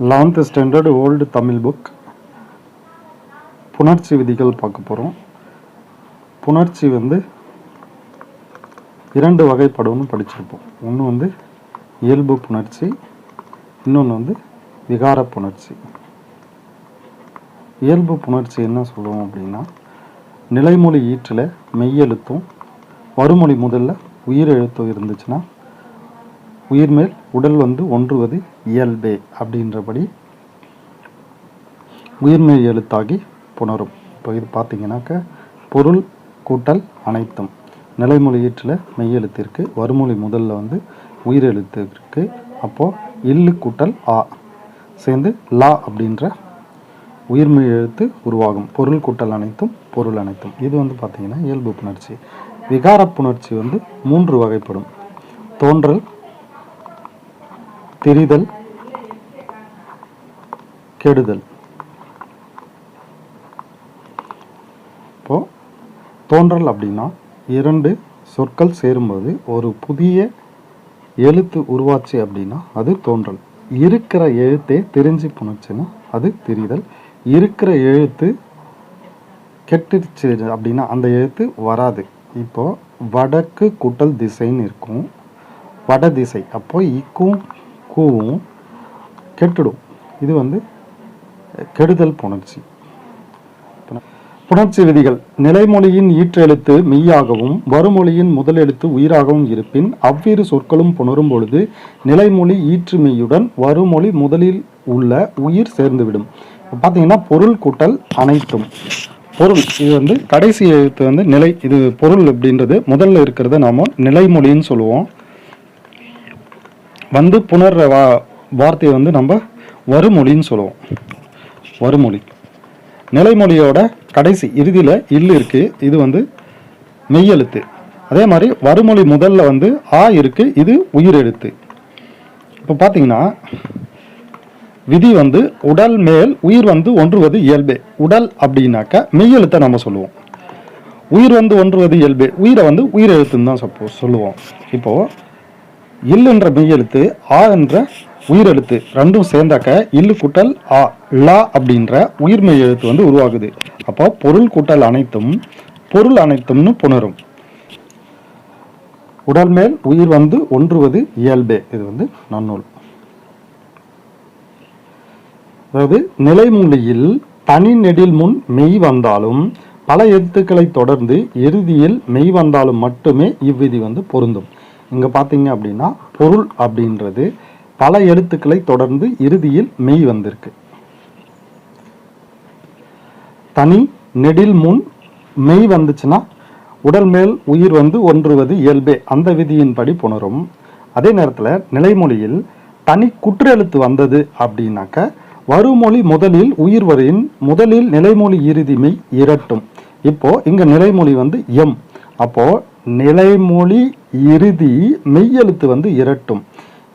Eleventh standard old Tamil book புணர்ச்சி விதிகள் பார்க்க போகிறோம் புணர்ச்சி வந்து இரண்டு வகைப்படும்னு படிச்சிருப்போம். ஒன்று வந்து இயல்பு புணர்ச்சி இன்னொன்று வந்து விகார புணர்ச்சி. இயல்பு புணர்ச்சி என்ன சொல்லுவோம் அப்படின்னா நிலைமொழி ஈற்றில் மெய்யெழுத்தும் வறுமொழி முதல்ல உயிர் எழுத்தும் இருந்துச்சுன்னா உயிர்மேல் உடல் வந்து ஒன்றுவது இயல்பே அப்படின்றபடி உயிர்மெய் எழுத்தாகி புணரும். இப்போ இது பார்த்தீங்கன்னாக்க பொருள் கூட்டல் அனைத்தும். நிலைமொழியீற்றில் மெய் மெய்யெழுத்திற்கு வறுமொழி முதல்ல வந்து உயிர் எழுத்திற்கு அப்போது இல்லு கூட்டல் ஆ சேர்ந்து லா அப்படின்ற உயிர்மெய் எழுத்து உருவாகும். பொருள் கூட்டல் அனைத்தும் பொருள் அனைத்தும். இது வந்து பார்த்தீங்கன்னா இயல்பு புணர்ச்சி. விகார புணர்ச்சி வந்து மூன்று வகைப்படும். தோன்றல் திரிதல் கெடுதல். இப்போ தோன்றல் அப்படின்னா இரண்டு சொற்கள் சேரும்போது ஒரு புதிய எழுத்து உருவாச்சு அப்படின்னா அது தோன்றல். இருக்கிற எழுத்தே தெரிஞ்சு புணர்ச்சுன்னா அது திரிதல். இருக்கிற எழுத்து கெட்டுச்சு அப்படின்னா அந்த எழுத்து வராது. இப்போ வடக்கு கூட்டல் திசைன்னு இருக்கும். வட திசை. அப்போ இக்கும் கூவும் கெட்டுடும். இது வந்து கெடுதல் புணர்ச்சி. புணர்ச்சி விதிகள். நிலைமொழியின் ஈற்றெழுத்து மெய்யாகவும் வறுமொழியின் முதல் எழுத்து உயிராகவும் இருப்பின் அவ்விரு சொற்களும் புணரும் பொழுது நிலைமொழி ஈற்று மெய்யுடன் வறுமொழி முதலில் உள்ள உயிர் சேர்ந்துவிடும். பார்த்தீங்கன்னா பொருள் கூட்டல் அனைத்தும். பொருள் இது வந்து கடைசி எழுத்து வந்து நிலை இது பொருள் அப்படின்றது முதல்ல இருக்கிறத நாம நிலைமொழின்னு சொல்லுவோம். வந்து புனர் வா வார்த்தையை வந்து நம்ம வறுமொழின்னு சொல்லுவோம். வறுமொழி. நிலைமொழியோட கடைசி இறுதியில் இல்லு இருக்குது இது வந்து மெய்யெழுத்து. அதே மாதிரி வறுமொழி முதல்ல வந்து ஆ இருக்குது இது உயிரெழுத்து. இப்போ பார்த்தீங்கன்னா விதி வந்து உடல் மேல் உயிர் வந்து ஒன்றுவது இயல்பே. உடல் அப்படின்னாக்க மெய்யெழுத்தை நம்ம சொல்லுவோம். உயிர் வந்து ஒன்றுவது இயல்பே. உயிரை வந்து உயிரெழுத்துன்னு தான் சப்போஸ் சொல்லுவோம். இப்போது இல் என்ற மெய் எழுத்து ஆ என்ற உயிரெழுத்து ரெண்டும் சேர்ந்தாக்க இல்லு கூட்டல் ஆ லா அப்படின்ற உயிர்மெய் எழுத்து வந்து உருவாகுது. அப்போ பொருள் கூட்டல் அனைத்தும் பொருள் அனைத்தும்னு புணரும். உடல் மேல் உயிர் வந்து ஒன்றுவது இயல்பே. இது வந்து நன்னூல். அதாவது நிலைமொழியில் தனி நெடில் முன் மெய் வந்தாலும் பல எழுத்துக்களை தொடர்ந்து இறுதியில் மெய் வந்தாலும் மட்டுமே இவ்விதி வந்து பொருந்தும். இங்கே பார்த்தீங்க அப்படின்னா பொருள் அப்படின்றது பல எழுத்துக்களை தொடர்ந்து இறுதியில் மெய் வந்திருக்கு. தனி நெடில் முன் மெய் வந்துச்சுன்னா உடல் மேல் உயிர் வந்து ஒன்றுவது இயல்பே. அந்த விதியின்படி புணரும். அதே நேரத்தில் நிலைமொழியில் தனி குற்றெழுத்து வந்தது அப்படின்னாக்க வருமொழி முதலில் உயிர் வரையின் முதலில் நிலைமொழி இறுதி மெய் இரட்டும். இப்போ இங்க நிலைமொழி வந்து எம். அப்போ நிலைமொழி இறுதி மெய்யெழுத்து வந்து இரட்டும்.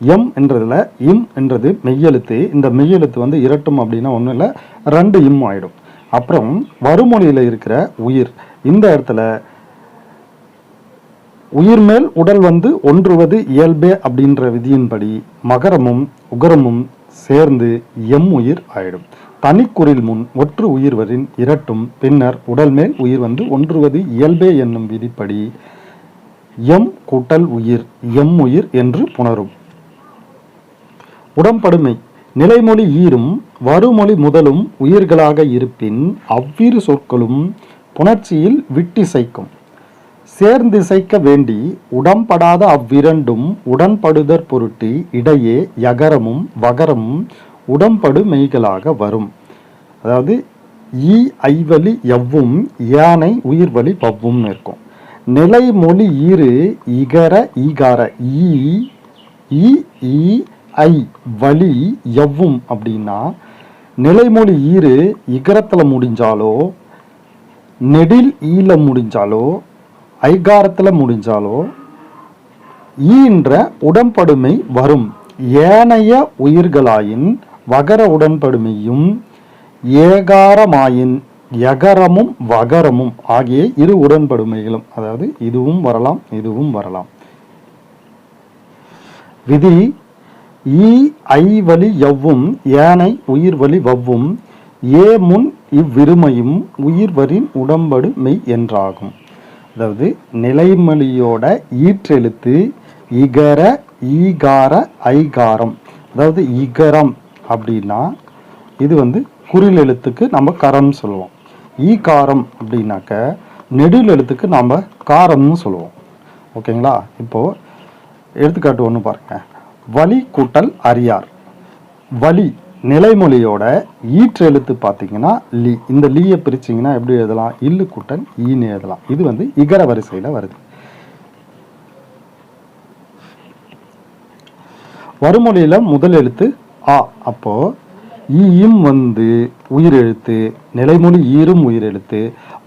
எம் என்றதுல இம் என்றது மெய்யெழுத்து. இந்த மெய்யெழுத்து வந்து இரட்டும் அப்படின்னா ஒன்றும் இல்லை ரெண்டு இம் ஆயிடும். அப்புறம் வறுமொழியில் இருக்கிற உயிர். இந்த இடத்துல உயிர் மேல் உடல் வந்து ஒன்றுவது இயல்பே அப்படின்ற விதியின்படி மகரமும் உகரமும் சேர்ந்து எம் உயிர் ஆயிடும். தனிக்குறில் முன் ஒற்று உயிர் வரின் இரட்டும். பின்னர் உடல் மேல் உயிர் வந்து ஒன்றுவது இயல்பே என்னும் விதிப்படி எம் கூட்டல் உயிர் எம் உயிர் என்று புணரும். உடம்படுமை நிலைமொழி ஈரும் வருமொழி முதலும் உயிர்களாக இருப்பின் அவ்விரு சொற்களும் புணர்ச்சியில் விட்டிசைக்கும். சேர்ந்திசைக்க வேண்டி உடம்படாத அவ்விரண்டும் உடன்படுதற் பொருட்டு இடையே யகரமும் வகரமும் உடம்படு மெய்களாக வரும். அதாவது ஈ ஐவலி எவ்வும் யானை உயிர்வலி பவ்வும்னு இருக்கும் நிலைமொழி ஈறு இகர ஈகார ஈ இ ஈ ஐ வழி எவ்வும் அப்படின்னா நிலைமொழி ஈறு இகரத்தில் முடிஞ்சாலோ நெடில் ஈல முடிஞ்சாலோ ஐகாரத்தில் முடிஞ்சாலோ ஈன்ற உடன்படுமை வரும். ஏனைய உயிர்களாயின் வகர உடன்படுமையும் ஏகாரமாயின் யகரமும் வகரமும் ஆகிய இரு உடன்படுமைகளும் அதாவது இதுவும் வரலாம் இதுவும் வரலாம். விதி ஈ ஐ வழி எவ்வும் ஏனை உயிர் வழி வவ்வும் ஏ முன் இவ்விருமையும் உயிர்வரின் உடம்படு மெய் என்றாகும். அதாவது நிலைமொழியோட ஈற்றெழுத்து இகர ஈகார ஐகாரம். அதாவது இகரம் அப்படின்னா இது வந்து குறில் எழுத்துக்கு நம்ம கரம் சொல்லுவோம். ஈகாரம் அப்படின்னாக்க நெடில் எழுத்துக்கு நாம் காரம்னு சொல்லுவோம். ஓகேங்களா? இப்போது எடுத்துக்காட்டு ஒன்று பாருங்க. வலி கூட்டல் அரியார் வலி நிலைமொழியோட ஈற்று எழுத்து பார்த்தீங்கன்னா லீ. இந்த லீயை பிரிச்சிங்கன்னா எப்படி எழுதலாம்? இல்லு கூட்டல் ஈன்னு எழுதலாம். இது வந்து இகர வரிசையில் வருது. வறுமொழியில் முதல் எழுத்து ஆ. அப்போது ஈயும் வந்து உயிரெழுத்து நிலைமொழி ஈரும் உயிரெழுத்து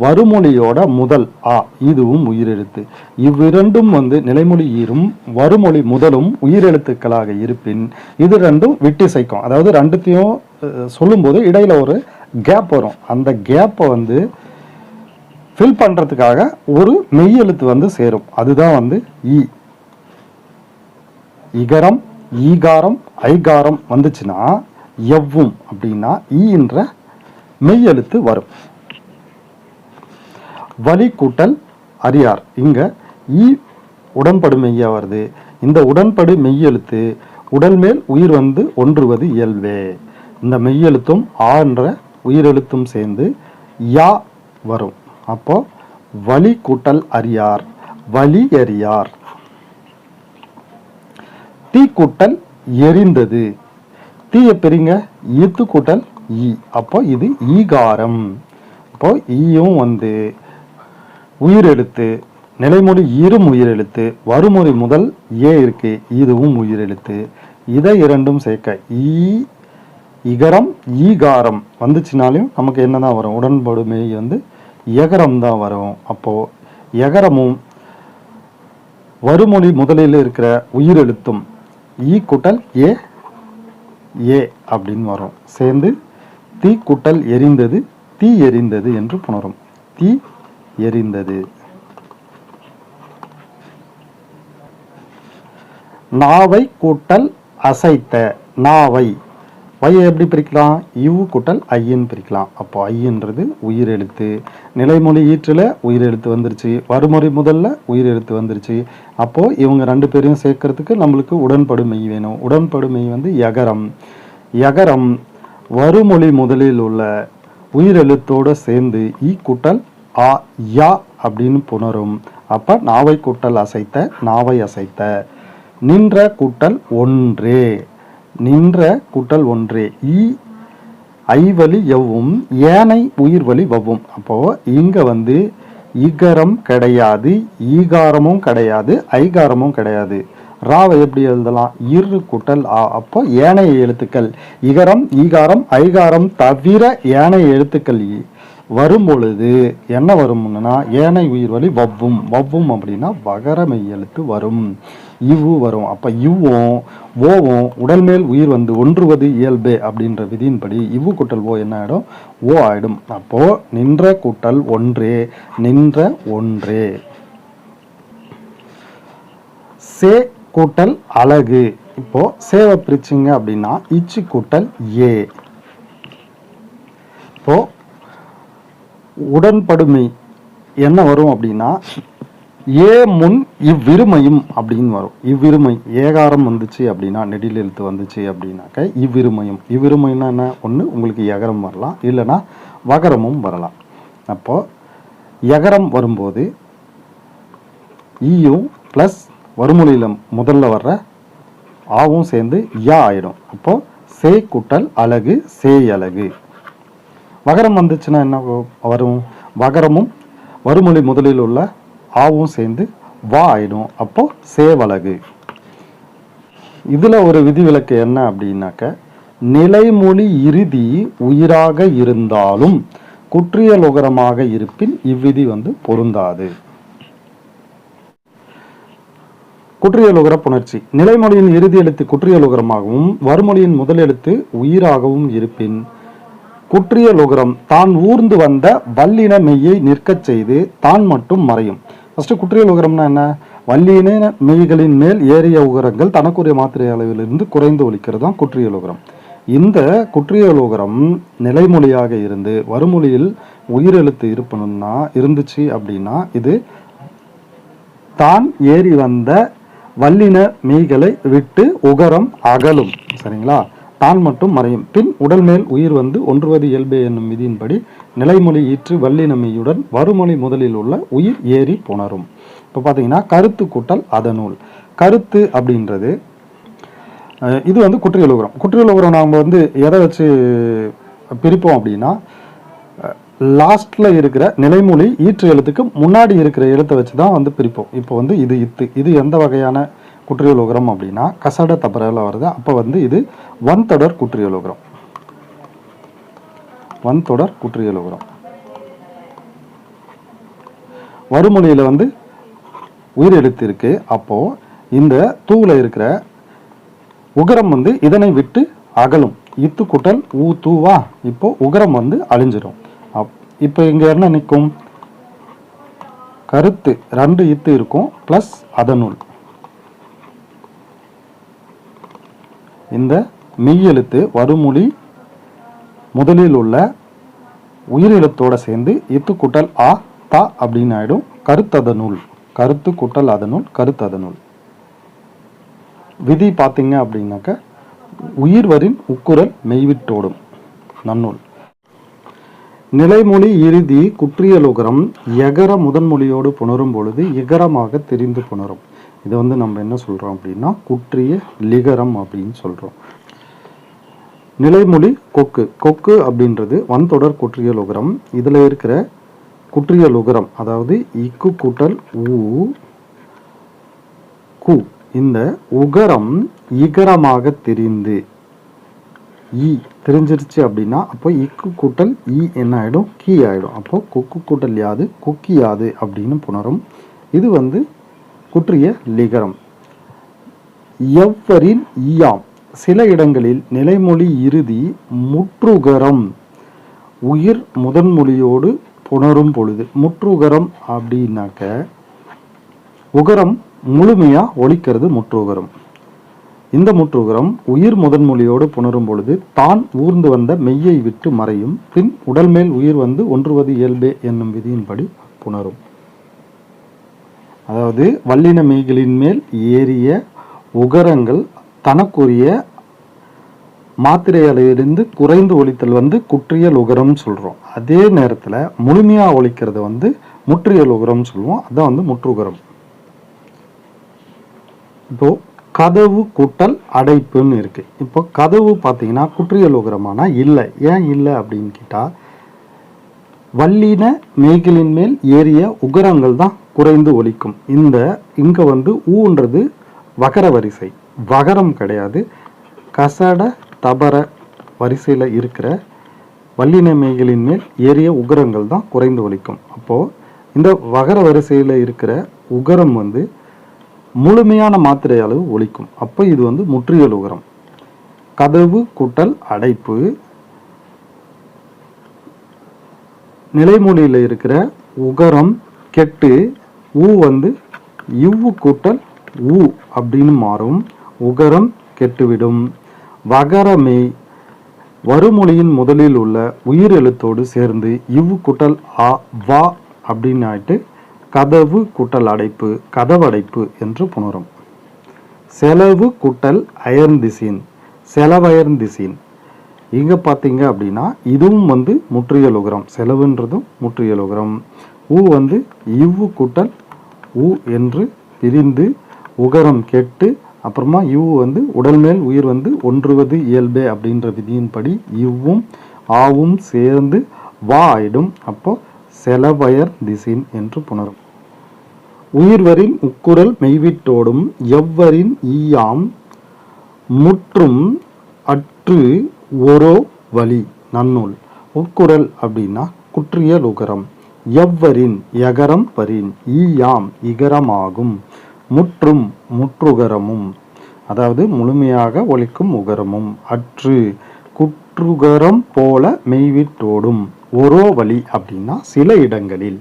வருமொழியோட முதல் ஆ இதுவும் உயிரெழுத்து. இவ்விரண்டும் வந்து நிலைமொழி ஈரும் வருமொழி முதலும் உயிரெழுத்துக்களாக இருப்பின் இது ரெண்டும் விட்டிசைக்கும். அதாவது ரெண்டுத்தையும் சொல்லும்போது இடையில ஒரு கேப் வரும். அந்த கேப்பை வந்து ஃபில் பண்ணுறதுக்காக ஒரு மெய்யெழுத்து வந்து சேரும். அதுதான் வந்து ஈ. இகரம் ஈகாரம் ஐகாரம் வந்துச்சுன்னா எவ்வும் அப்படின்னா ஈன்ற மெய்யெழுத்து வரும். வலி கூட்டல் அரியார் இங்க ஈ உடன்படு மெய்யா வருது. இந்த உடன்படு மெய்யெழுத்து உடல் மேல் உயிர் வந்து ஒன்றுவது இயல்பே. இந்த மெய்யெழுத்தும் ஆ என்ற உயிரெழுத்தும் சேர்ந்து யா வரும். அப்போ வலி கூட்டல் அரியார் வலி எறியார். தீ கூட்டல் எரிந்தது. தீய பெரிங்க ஈத்து கூட்டல் ஈ. அப்போ இது ஈகாரம். அப்போ ஈயும் வந்து உயிரெழுத்து நிலைமொழி ஈரும் உயிரெழுத்து வறுமொழி முதல் ஏ இருக்கு இதுவும் உயிரெழுத்து. இதை இரண்டும் சேர்க்க ஈ இகரம் ஈகாரம் வந்துச்சுனாலையும் நமக்கு என்னதான் வரும்? உடன்படுமை வந்து எகரம் தான் வரும். அப்போ எகரமும் வறுமொழி முதலில் இருக்கிற உயிரெழுத்தும் ஈ கூட்டல் ஏ ஏ அப்படின்னு வரும். சேர்ந்து தீ கூட்டல் எரிந்தது தீ எரிந்தது என்று புணரும். தீ எரிந்தது. நாவை கூட்டல் அசைத்த நாவை ஒய்யை எப்படி பிரிக்கலாம்? இவ் கூட்டல் ஐயன் பிரிக்கலாம். அப்போ ஐயன்றது உயிரெழுத்து. நிலைமொழி ஈற்றில் உயிரெழுத்து வந்துருச்சு. வறுமொழி முதல்ல உயிரெழுத்து வந்துருச்சு. அப்போது இவங்க ரெண்டு பேரையும் சேர்க்கறதுக்கு நம்மளுக்கு உடன்படுமை வேணும். உடன்படுமை வந்து யகரம். யகரம் வறுமொழி முதலில் உள்ள உயிரெழுத்தோடு சேர்ந்து ஈ கூட்டல் ஆ யா அப்படின்னு புணரும். அப்போ நாவை கூட்டல் அசைத்த நாவை அசைத்த. நின்ற கூட்டல் ஒன்றே. நின்ற கூட்டல் ஒன்றே. ஈ ஐவலி எவ்வும் ஏனை உயிர்வலி வவ்வும். அப்போது இங்கே வந்து இகரம் கிடையாது ஈகாரமும் கிடையாது ஐகாரமும் கிடையாது. ராவை எப்படி எழுதலாம்? இரு கூட்டல் ஆ. அப்போ ஏனைய எழுத்துக்கள் இகரம் ஈகாரம் ஐகாரம் தவிர ஏனைய எழுத்துக்கள் வரும் பொழுது என்ன வரும்னா ஏனை உயிர் வழி வவ்வும். வவ்வும் அப்படின்னா வகர மெய் எழுத்து வரும். இவ்வு வரும். அப்போ இவ்வும் ஓவும் உடல் மேல் உயிர் வந்து ஒன்றுவது இயல்பே அப்படின்ற விதியின்படி இவ்வு கூட்டல் ஓ என்ன ஆயிடும்? ஓ ஆயிடும். அப்போ நின்ற கூட்டல் ஒன்றே நின்ற ஒன்றே. சே கூட்டல் அழகு. இப்போ சேவை பிரிச்சிங்க அப்படின்னா இச்சு கூட்டல் ஏ. இப்போ உடன்படுமை என்ன வரும் அப்படின்னா ஏ முன் இவ்விருமையும் அப்படின்னு வரும். இவ்விருமை ஏகாரம் வந்துச்சு அப்படின்னா நெடில் எழுத்து வந்துச்சு அப்படின்னாக்க இவ்விருமையும். இவ்விருமைன்னா என்ன? ஒன்று உங்களுக்கு எகரம் வரலாம். இல்லைன்னா வகரமும் வரலாம். அப்போது எகரம் வரும்போது ஈயும் ப்ளஸ் வறுமொழியில் முதல்ல வர்ற ஆவும் சேர்ந்து யா ஆயிடும். அப்போது சே கூட்டல் அழகு சே அழகு வகரம் வந்துச்சுன்னா என்ன வரும்? வகரமும் வறுமொழி முதலில் உள்ள ஆவும் சேர்ந்து வா ஆயிடும். அப்போ சேவலகு. இதுல ஒரு விதிவிலக்கு என்ன அப்படின்னாக்க நிலைமொழி இறுதி உயிராக இருந்தாலும் குற்றியலுகரமாக இருப்பின் இவ்விதி வந்து பொருந்தாது. குற்றியலுகர புணர்ச்சி. நிலைமொழியின் இறுதி எழுத்து குற்றியலுகரமாகவும் வறுமொழியின் முதல் எழுத்து உயிராகவும் இருப்பின் குற்றியலுகரம் தான் ஊர்ந்து வந்த வல்லின மெய்யை நிற்கச் செய்து தான் மட்டும் மறையும். ஃபஸ்ட்டு குற்றியல் உகரம்னா என்ன? வள்ளியின மெய்களின் மேல் ஏறிய உகரங்கள் தனக்குரிய மாத்திரை அளவிலிருந்து குறைந்து ஒழிக்கிறது தான் குற்றியல் உகரம் இந்த குற்றியல் உகரம் நிலைமொழியாக இருந்து வருமொழியில் உயிரெழுத்து இருப்பணும்னா இருந்துச்சு அப்படின்னா இது தான் ஏறி வந்த வல்லின மெய்களை விட்டு உகரம் அகலும். சரிங்களா? தான் மட்டும் மறையும். பின் உடல் மேல் உயிர் வந்து ஒன்றுவது இயல்பே என்னும் விதியின்படி நிலைமொழி ஈற்று வல்லின வறுமொழி முதலில் உள்ள உயிர் ஏறி புணரும் இப்போ பார்த்தீங்கன்னா கருத்து கூட்டல் அதனூல். கருத்து அப்படின்றது இது வந்து குற்றியல் உகரம் குற்றியல் உகரம் நாம் வந்து எதை வச்சு பிரிப்போம் அப்படின்னா லாஸ்ட்டில் இருக்கிற நிலைமொழி ஈற்று எழுத்துக்கு முன்னாடி இருக்கிற எழுத்தை வச்சு தான் வந்து பிரிப்போம். இப்போ வந்து இது இத்து. இது எந்த வகையான குற்றியல் உகரம் அப்படின்னா கசட தப்பறையில் வருது. அப்போ வந்து இது வன்தொடர் குற்றியல் உகரம் வன்தொடர் குற்றியல் உரம் வறுமொழியில வந்து உயிர் இருக்கு அப்போ இந்த தூவில் இருக்கிற உகரம் வந்து இதனை விட்டு அகலும். இத்து குட்டல் ஊ தூவா இப்போ உகரம் வந்து அழிஞ்சிடும் அப் இப்போ இங்க என்ன நிற்கும்? கருத்து ரெண்டு இத்து இருக்கும் ப்ளஸ் அதனுள். இந்த மெய்யெழுத்து வறுமொழி முதலில் உள்ள உயிரெழுத்தோட சேர்ந்து இத்து கூட்டல் ஆ தா அப்படின்னு ஆயிடும். கருத்ததனுள் கருத்து கூட்டல் கருத்தத நூல் விதி பார்த்தீங்க அப்படின்னாக்க உயிர்வரின் உக்குரல் மெய்விட்டோடும் நன்னூல். நிலைமொழி இறுதி குற்றியலுகரம் எகர முதன்மொழியோடு புணரும் பொழுது இகரமாக தெரிந்து புணரும். இதை வந்து நம்ம என்ன சொல்றோம் அப்படின்னா குற்றிய லிகரம் அப்படின்னு சொல்றோம். நிலைமொழி கொக்கு. கொக்கு அப்படின்றது வன்தொடர் குற்றியலுகரம். இதில் இருக்கிற குற்றியலுகரம் அதாவது இக்கு கூட்டல் ஊ கு. இந்த உகரம் இகரமாக தெரிந்து ஈ தெரிஞ்சிருச்சு அப்படின்னா அப்போ இக்கு கூட்டல் ஈ என்ன ஆகிடும் கீ ஆயிடும். அப்போ கொக்கு கூட்டல் யாது? கொக்கி யாது? அப்படின்னு புணரும். இது வந்து குற்றிய லிகரம். எவ்வரின் ஈயாம். சில இடங்களில் நிலைமொழி இறுதி முற்றுகரம் உயிர் முதன்மொழியோடு புணரும் பொழுது. முற்றுகரம் அப்படின்னாக்க உகரம் முழுமையா ஒழிக்கிறது முற்றுகரம். இந்த முற்றுகரம் உயிர் முதன்மொழியோடு புணரும் பொழுது தான் ஊர்ந்து வந்த மெய்யை விட்டு மறையும் பின் உடல் மேல் உயிர் வந்து ஒன்றுவது இயல்பே என்னும் விதியின்படி புணரும். அதாவது வல்லின மெய்களின் மேல் ஏறிய உகரங்கள் தனக்குரிய மாத்திரை அலையிலிருந்து குறைந்து ஒழித்தல் வந்து குற்றியல் உகரம் சொல்றோம். அதே நேரத்துல முழுமையா ஒலிக்கிறது வந்து முற்றியல் உகரம் சொல்லுவோம். அதான் வந்து முற்றுகரம். இப்போ கதவு கூட்டல் அடைப்புன்னு இருக்கு. இப்போ கதவு பார்த்தீங்கன்னா குற்றியல் உகரமானா இல்லை. ஏன் இல்லை அப்படின்னு கேட்டா வல்லின மேய்களின் மேல் ஏறிய உகரங்கள் தான் குறைந்து ஒலிக்கும். இந்த இங்க வந்து ஊன்றது வகர வரிசை. வகரம் கிடையாது. கசட தபர வரிசையில் இருக்கிற வல்லின மேய்களின் மேல் ஏறிய உகரங்கள் தான் குறைந்து ஒழிக்கும் அப்போது இந்த வகர வரிசையில் இருக்கிற உகரம் வந்து முழுமையான மாத்திரை அளவு ஒலிக்கும். அப்போ இது வந்து முற்றியல் உகரம். கதவு கூட்டல் அடைப்பு. நிலைமொழியில் இருக்கிற உகரம் கெட்டு ஊ வந்து இவ்வு கூட்டல் ஊ அப்படின்னு மாறும். உகரம் கெட்டுவிடும். வகரமே வருமொழியின் முதலில் உள்ள உயிர் எழுத்தோடு சேர்ந்து இவ் குட்டல் ஆ வா அப்படின்னு ஆயிட்டு கதவு குட்டல் அடைப்பு கதவடைப்பு என்று புணரும். செலவு கூட்டல் அயர்ந்திசின் செலவயர்ந்திசின் இங்கே பார்த்தீங்க அப்படின்னா இதுவும் வந்து முற்றியல் உகரம் செலவுன்றதும் முற்றியல் உகரம். ஊ வந்து இவ்வு குட்டல் ஊ என்று பிரிந்து உகரம் கெட்டு அப்புறமா இவ் வந்து உடல் மேல் உயிர் வந்து ஒன்றுவது இயல்பே அப்படின்ற விதியின்படி இவ்வும் ஆவும் சேர்ந்து வா ஆயிடும். அப்போ செலவயர் திசின் என்று புணரும். உயிர்வரின் உக்குரல் மெய்விட்டோடும் எவ்வரின் ஈயாம் முற்றும் அற்று ஒரோ வழி நன்னூல். உட்குரல் அப்படின்னா குற்றியல் உகரம் எவ்வரின் எகரம் பரின் ஈயாம் இகரமாகும். முற்றும் முற்றுகரமும் அதாவது முழுமையாக ஒலிக்கும் உகரமும். அற்று குற்றுகரம் போல மெய்விட்டோடும் ஒரோ வழி அப்படின்னா சில இடங்களில்.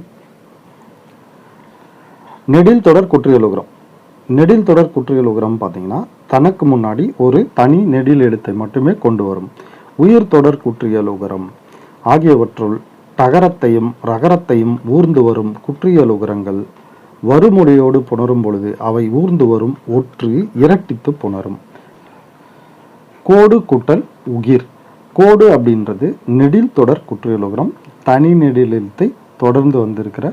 நெடில் தொடர் குற்றியலுகரம் நெடில் தொடர் குற்றியலுகரம் பார்த்தீங்கன்னா தனக்கு முன்னாடி ஒரு தனி நெடில் எழுத்தை மட்டுமே கொண்டு வரும். உயிர் தொடர் குற்றியலுகரம் ஆகியவற்றுள் டகரத்தையும் ரகரத்தையும் ஊர்ந்து வரும் குற்றியல் உகரங்கள். வருமொழியோடு புணரும் பொழுது அவை ஊர்ந்து வரும் ஒற்று இரட்டித்து புணரும். கோடு கூட்டல் உகிர். கோடு அப்படின்றது நெடில் தொடர் குற்றியலுகரம் தனி நெடிலத்தை தொடர்ந்து வந்திருக்கிற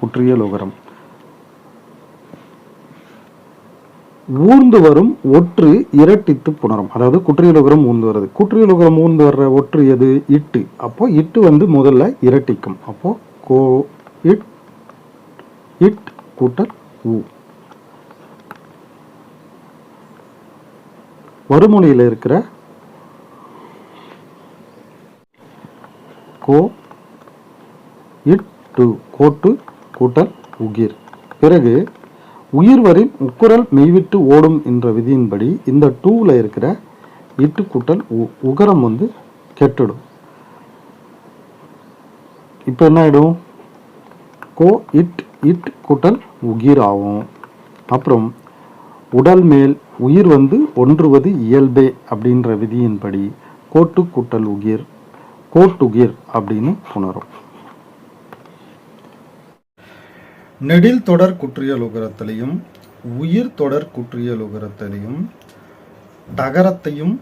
குற்றியலுகரம். ஊர்ந்து வரும் ஒற்று இரட்டித்து புணரும். அதாவது குற்றியலுகரம் ஊர்ந்து வருது குற்றியலுகரம் ஊர்ந்து வர்ற ஒற்று எது? இட்டு. அப்போ இட்டு வந்து முதல்ல இரட்டிக்கும். அப்போ கோ இட் இட் கூட்டல் ஊ வறுமொழியில் இருக்கிற கோ இட்டு கோட்டு கூட்டல் உகிர். பிறகு உயிர்வரின் உக்குரல் மெய்விட்டு ஓடும் என்ற விதியின்படி இந்த டூவில் இருக்கிற இட்டு கூட்டல் உகரம் வந்து கெட்டுடும். இப்போ என்ன ஆகிடும் கோ இட் இட் கூட்டல் உகிர் ஆகும். அப்புறம் உடல் மேல் உயிர் வந்து ஒன்றுவது இயல்பே அப்படின்ற விதியின்படி கோட்டு கூட்டல் உகிர் கோட்டுகிர் அப்படின்னு புணரும். நெடில் தொடர் குற்றியலுகரத்திலையும் உயிர் தொடர் குற்றியலுகரத்திலையும் டகரத்தையும்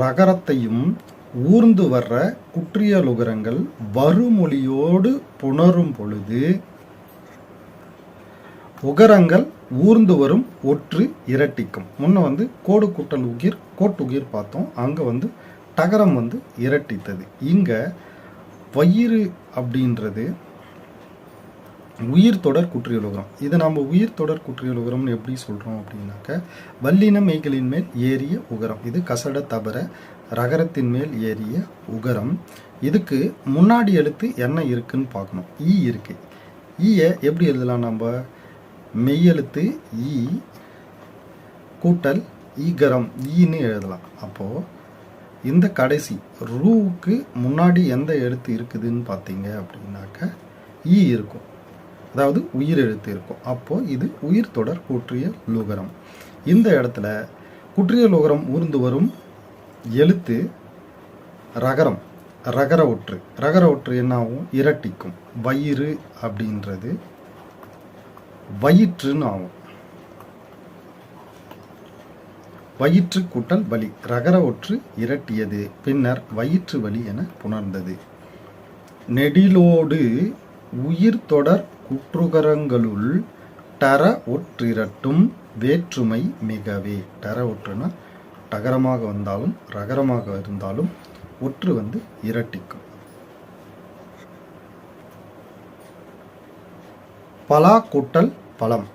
ரகரத்தையும் ஊர்ந்து வர்ற குற்றியலுகரங்கள் வறுமொழியோடு புணரும் பொழுது உகரங்கள் ஊர்ந்து வரும் ஒற்று இரட்டிக்கும். முன்ன வந்து கோடு குட்டல் உகிர் கோட்டுகிர் பார்த்தோம். அங்கே வந்து டகரம் வந்து இரட்டித்தது. இங்கே வயிறு அப்படின்றது உயிர் தொடர் குற்றியலுகரம். இதை நம்ம உயிர் தொடர் குற்றியலுகரம்னு எப்படி சொல்கிறோம் அப்படின்னாக்க வல்லின மெய்களின் மேல் ஏறிய உகரம். இது கசட தபர ரகரத்தின் மேல் ஏறிய உகரம். இதுக்கு முன்னாடி எழுத்து என்ன இருக்குன்னு பார்க்கணும். ஈ இருக்கு. ஈயை எப்படி எழுதலாம் நம்ம? மெய்யெழுத்து ஈ கூட்டல் ஈகரம் ஈன்னு எழுதலாம். அப்போது இந்த கடைசி ரூவுக்கு முன்னாடி எந்த எழுத்து இருக்குதுன்னு பார்த்தீங்க அப்படின்னாக்க ஈ இருக்கும். அதாவது உயிர் எழுத்து இருக்கும். அப்போது இது உயிர் தொடர் குற்றிய லூகரம். இந்த இடத்துல குற்றிய லூகரம் ஊர்ந்து வரும் எழுத்து ரகரம் ரகர ஒற்று. ரகர ஒற்று என்னாகும்? இரட்டிக்கும். வயிறு அப்படின்றது வயிற்றுன்னு ஆகும். வயிற்று கூட்டல் வலி ரகர ஒற்று இரட்டியது. பின்னர் வயிற்று வலி என புணர்ந்தது. நெடிலோடு உயிர் தொடர் குற்றுகரங்களுள் டர ஒற்றிரட்டும் வேற்றுமை மிகவே. டர ஒற்றுனா டகரமாக வந்தாலும் ரகரமாக இருந்தாலும் ஒற்று வந்து இரட்டிக்கும். பலா கூட்டல் பழம்.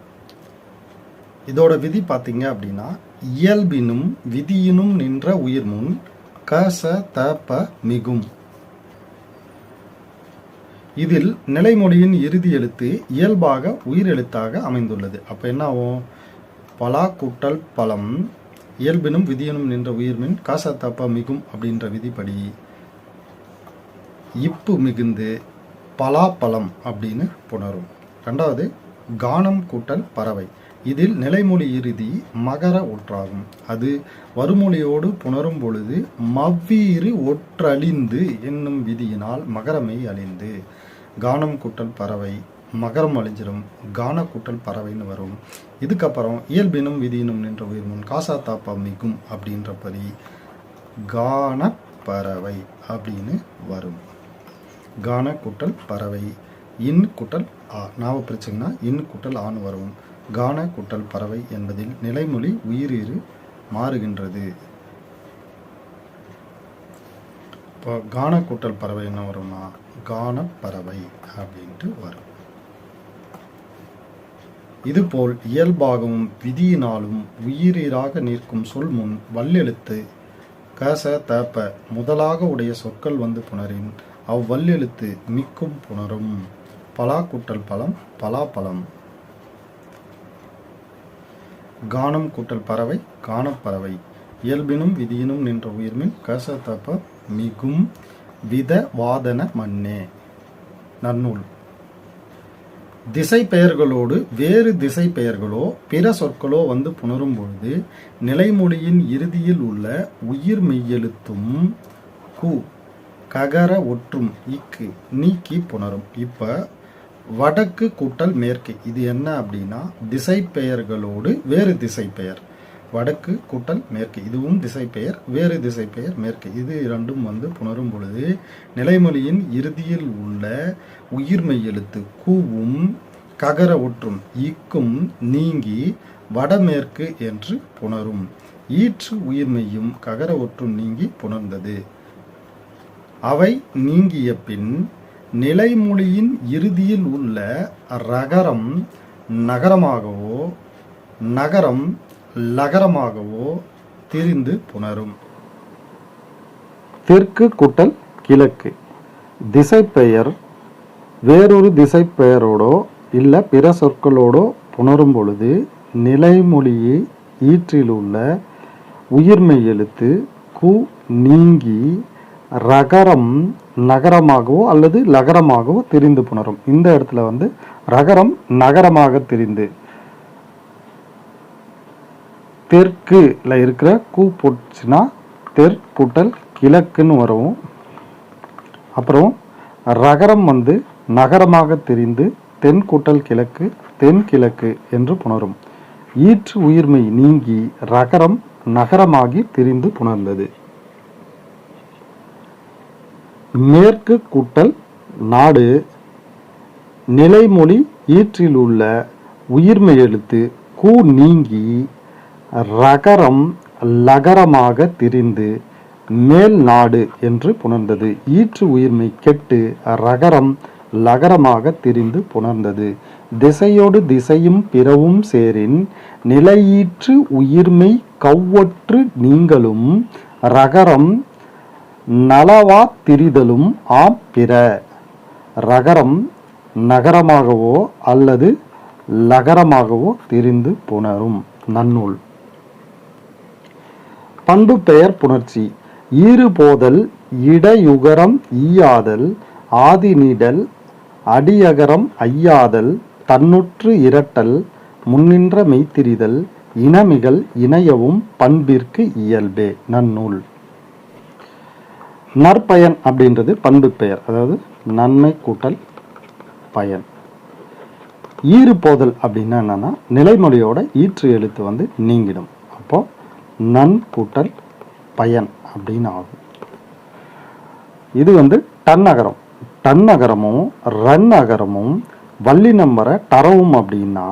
இதோட விதி பார்த்தீங்க அப்படின்னா இயல்பினும் விதியினும் நின்ற உயிர் முன் கச தப்ப மிகும். இதில் நிலைமொழியின் இறுதி எழுத்து இயல்பாக உயிரெழுத்தாக அமைந்துள்ளது. அப்போ என்ன ஆகும்? பலா கூட்டல் பழம் இயல்பினும் விதியினும் நின்ற உயிர்மின் காச தப்ப மிகும் அப்படின்ற விதிப்படி இப்பு மிகுந்து பலாப்பழம் அப்படின்னு புணரும். ரெண்டாவது கானம் கூட்டல் பறவை. இதில் நிலைமொழி இறுதி மகர ஒற்றாகும். அது வருமொழியோடு புணரும் பொழுது மவ்வீறு ஒற்றழிந்து என்னும் விதியினால் மகரமை அழிந்து. கானம் கூட்டல் பறவை மகரம் அழிஞ்சிடும் கான கூட்டல் பறவைன்னு வரும். இதுக்கப்புறம் இயல்பினும் விதியினும் நின்ற உயிர் முன் காசா தாப்பா மிகும் அப்படின்றபடி கான பறவை அப்படின்னு வரும். கான கூட்டல் பறவை இன் குட்டல் ஆ நாவ பிரிச்சிங்கன்னா இன் குட்டல் ஆண் வரும் கான குட்டல் பறவை என்பதில் நிலைமொழி உயிரிரு மாறுகின்றது. இப்போ கான கூட்டல் பறவை என்ன வரும்னா கான பறவை அப்படின்ட்டு வரும். இதுபோல் இயல்பாகவும் விதியினாலும் உயிரீராக நிற்கும் சொல் முன் வல்லெழுத்து கச தப்ப முதலாக உடைய சொற்கள் வந்து புணரின் அவ்வல்லெழுத்து மிக்கும் புணரும். பலா கூட்டல் பழம் பலாப்பழம். கானம் கூட்டல் பறவை காணப்பறவை இயல்பினும் விதியினும் நின்ற உயிர்மின் கசதப்ப மிகும் வித வாதன மண்ணே நன்னூல். திசை பெயர்களோடு வேறு திசை பெயர்களோ பிற சொற்களோ வந்து புணரும் பொழுது நிலைமொழியின் இறுதியில் உள்ள உயிர் மெய்யெழுத்தும் கு ககர ஒற்றும் இக்கு நீக்கி புணரும். இப்போ வடக்கு கூட்டல் மேற்கு. இது என்ன அப்படின்னா திசை பெயர்களோடு வேறு திசை பெயர் வடக்கு கூட்டல் மேற்கு. இதுவும் திசை பெயர் வேறு திசை பெயர் மேற்கு. இது இரண்டும் வந்து புணரும் பொழுது நிலைமொழியின் இறுதியில் உள்ள உயிர்மெய் எழுத்து கூவும் ககர ஒற்றும் இக்கும் நீங்கி வடமேற்கு என்று புணரும். ஈற்று உயிர்மெய்யும் ககர ஒற்றும் நீங்கி புணர்ந்தது. அவை நீங்கிய பின் நிலைமொழியின் இறுதியில் உள்ள ரகரம் நகரமாகவோ நகரம் லகரமாகவோ திரிந்து புணரும். தெற்கு குட்டல் கிழக்கு. திசைப்பெயர் வேறொரு திசைப்பெயரோடோ இல்லை பிற சொற்களோடோ புணரும் பொழுது நிலைமொழியை ஈற்றில் உள்ள உயிர்மெய் எழுத்து கு நீங்கி ரகரம் நகரமாகவோ அல்லது லகரமாகவோ திரிந்து புணரும். இந்த இடத்துல வந்து ரகரம் நகரமாக திரிந்து. தெற்குல இருக்கிற கூ போட்டுச்சுன்னா தெற்குட்டல் கிழக்குன்னு வரும். அப்புறம் ரகரம் வந்து நகரமாக தெரிந்து தென் கூட்டல் கிழக்கு தென் கிழக்கு என்று புணரும். ஈற்று உயிர்மை நீங்கி ரகரம் நகரமாகி திரிந்து புணர்ந்தது. மேற்கு கூட்டல் நாடு நிலைமொழி ஈற்றில் உள்ள உயிர்மை எழுத்து கூ நீங்கி ரகரம் லகரமாக திரிந்து மேல் நாடு என்று புணர்ந்தது. ஈற்று உயிர்மை கெட்டு ரகரம் லகரமாக திரிந்து புணர்ந்தது. திசையோடு திசையும் பிறவும் சேரின் நிலையீற்று உயிர்மை கவ்வொற்று நீங்களும் ரகரம் நலவா திரிதலும் ஆம் பிற. ரகரம் நகரமாகவோ அல்லது லகரமாகவோ திரிந்து புணரும். நன்னூல். பண்பு பெயர் புணர்ச்சி. ஈறு போதல் இடையுகரம் ஈயாதல் ஆதிநீடல் அடியகரம் ஐயாதல் தன்னுற்று இரட்டல் முன்னின்ற மெய்த்திரிதல் இனமிகள் இணையவும் பண்பிற்கு இயல்பே. நன்னூல். நற்பயன் அப்படின்றது பண்பு பெயர். அதாவது நன்மை கூட்டல் பயன். ஈறு போதல் அப்படின்னா என்னன்னா நிலைமொழியோட ஈற்று எழுத்து வந்து நீங்கிடும். அப்போ நன் கூட்டல் பயன் அப்படின்னு ஆகும். இது வந்து டன்னகரம் டன்னகரமும் ரன் நகரமும் வள்ளி நம்பரை டரவும் அப்படின்னா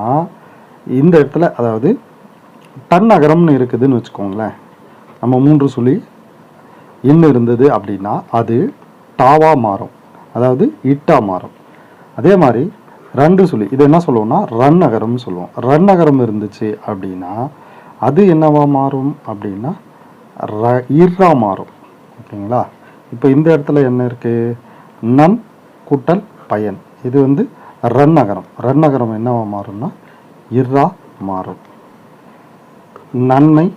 இந்த இடத்துல அதாவது டன்னகரம்னு இருக்குதுன்னு வச்சுக்கோங்களேன். நம்ம மூன்று சொல்லி இன்னும் இருந்தது அப்படின்னா அது டாவா மாறும். அதாவது இட்டா மாறும். அதே மாதிரி ரெண்டு சொல்லி இது என்ன சொல்லுவோம்னா ரன் நகரம்னு சொல்லுவோம். ரன் நகரம் இருந்துச்சு அப்படின்னா அது என்னவா மாறும் அப்படின்னா ர இர்ரா மாறும். ஓகேங்களா? இப்போ இந்த இடத்துல என்ன இருக்கு? நன் கூட்டல் பயன். இது வந்து ரன் நகரம். ரன் நகரம் என்னவா மாறும்னா இர்ரா மாறும். நன்மை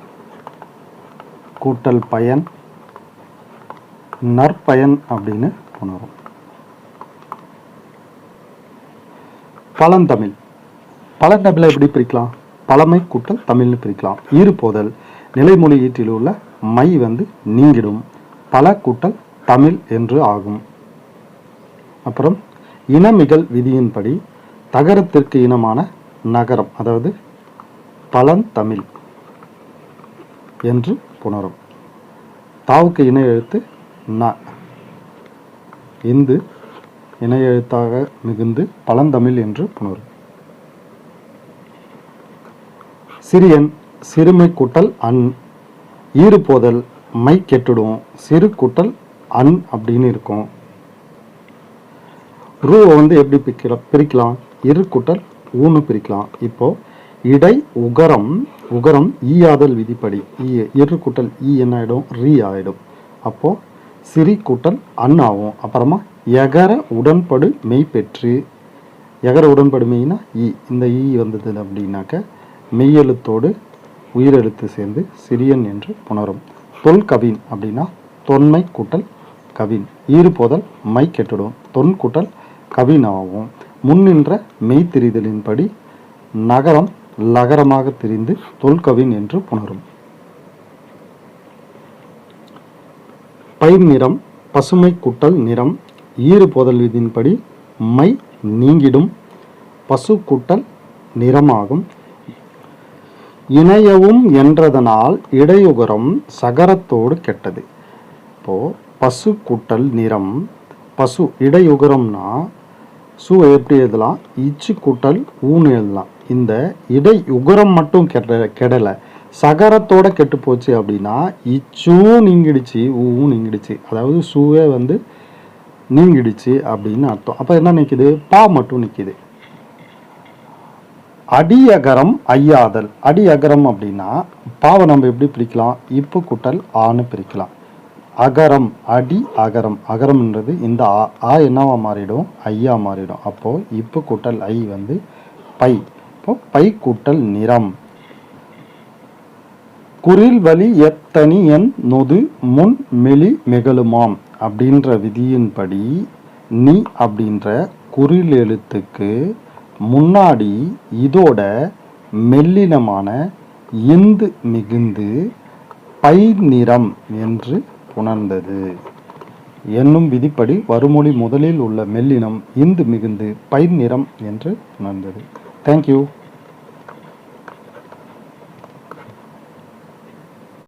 கூட்டல் பயன். நற்பயன் அப்படின்னு உணரும் பழந்தமிழ். பழந்தமிழை எப்படி பிரிக்கலாம்? பழமை கூட்டல் தமிழ்னு பிரிக்கலாம். ஈறுபோதல். நிலைமொழி ஈட்டில் உள்ள மை வந்து நீங்கிடும். பல கூட்டல் தமிழ் என்று ஆகும். அப்புறம் இனமிகள் விதியின்படி தகரத்திற்கு இனமான நகரம் அதாவது பழந்தமிழ் என்று புணரும். தாவுக்கு இணை எழுத்து ந. இந்து இணை எழுத்தாக மிகுந்து பழந்தமிழ் என்று புணர் சிறியன் சிறுமை கூட்டல் அன். ஈறு போதல் மை கெட்டுடும். சிறு கூட்டல் அன் அப்படின்னு இருக்கும். ரூவை வந்து எப்படி பிரிக்கிற பிரிக்கலாம்? இரு கூட்டல் ஊன்னு பிரிக்கலாம். இப்போ இடை உகரம் உகரம் ஈயாதல் விதிப்படி ஈ இரு கூட்டல் ஈ என்ன ஆயிடும்? ரீ ஆயிடும். அப்போ சிறி கூட்டல் அன் ஆகும் அப்புறமா எகர உடன்படு மெய் பெற்று எகர உடன்படு மெய்னா ஈ இந்த ஈ வந்தது அப்படின்னாக்க மெய்யெழுத்தோடு உயிரெழுத்து சேர்ந்து சிறியன் என்று புணரும். தொல் கவின் அப்படின்னா தொன்மை கூட்டல் கவின். ஈறு போதல் மை கெட்டுடும். தொன் கூட்டல் கவின் முன்னின்ற மெய்த்திரிதலின்படி நகரம் லகரமாக திரிந்து தொல்கவின் என்று புணரும். பயிர் நிறம் பசுமை குட்டல் நிறம் ஈறு போதல் விதியின்படி மை நீங்கிடும் பசு குட்டல் நிறமாகும். இணையவும் என்றதனால் இடையுகரம் சகரத்தோடு கெட்டது. இப்போ பசு குட்டல் நிறம் பசு இடையுகரம்னா சு எப்படி எழுதலாம்? இச்சு கூட்டல் ஊன்னு எழுதலாம். இந்த இடை உகரம் மட்டும் கெட கெடலை. சகரத்தோட கெட்டு போச்சு அப்படின்னா இச்சும் நீங்கிடுச்சு ஊவும் நீங்கிடுச்சு. அதாவது சூவே வந்து நீங்கிடுச்சு அப்படின்னு அர்த்தம். அப்போ என்ன நிற்கிது பா மட்டும் நிற்கிது அடியகரம் ஐயாதல். அடியகரம் அப்படின்னா பாவை நம்ம எப்படி பிரிக்கலாம்? இப்பு குட்டல் ஆன்னு பிரிக்கலாம். அகரம் அடி அகரம். அகரம்ன்றது இந்த ஆ ஆ என்னவா மாறிடும்? ஐயா மாறிடும். அப்போது இப்பு கூட்டல் ஐ வந்து பை. இப்போ பை கூட்டல் நிறம். குரில் வலி எத்தனி என் நொது முன் மெலி மெகலுமாம் அப்படின்ற விதியின்படி நீ அப்படின்ற குறில் எழுத்துக்கு முன்னாடி இதோட மெல்லினமான இந்து மிகுந்து பை நிறம் என்று புணர்ந்தது. என்னும் விதிப்படி வருமொழி முதலில் உள்ள மெல்லினம் இந்து மிகுந்து பை நிறம் என்று புணர்ந்தது. தேங்க்யூ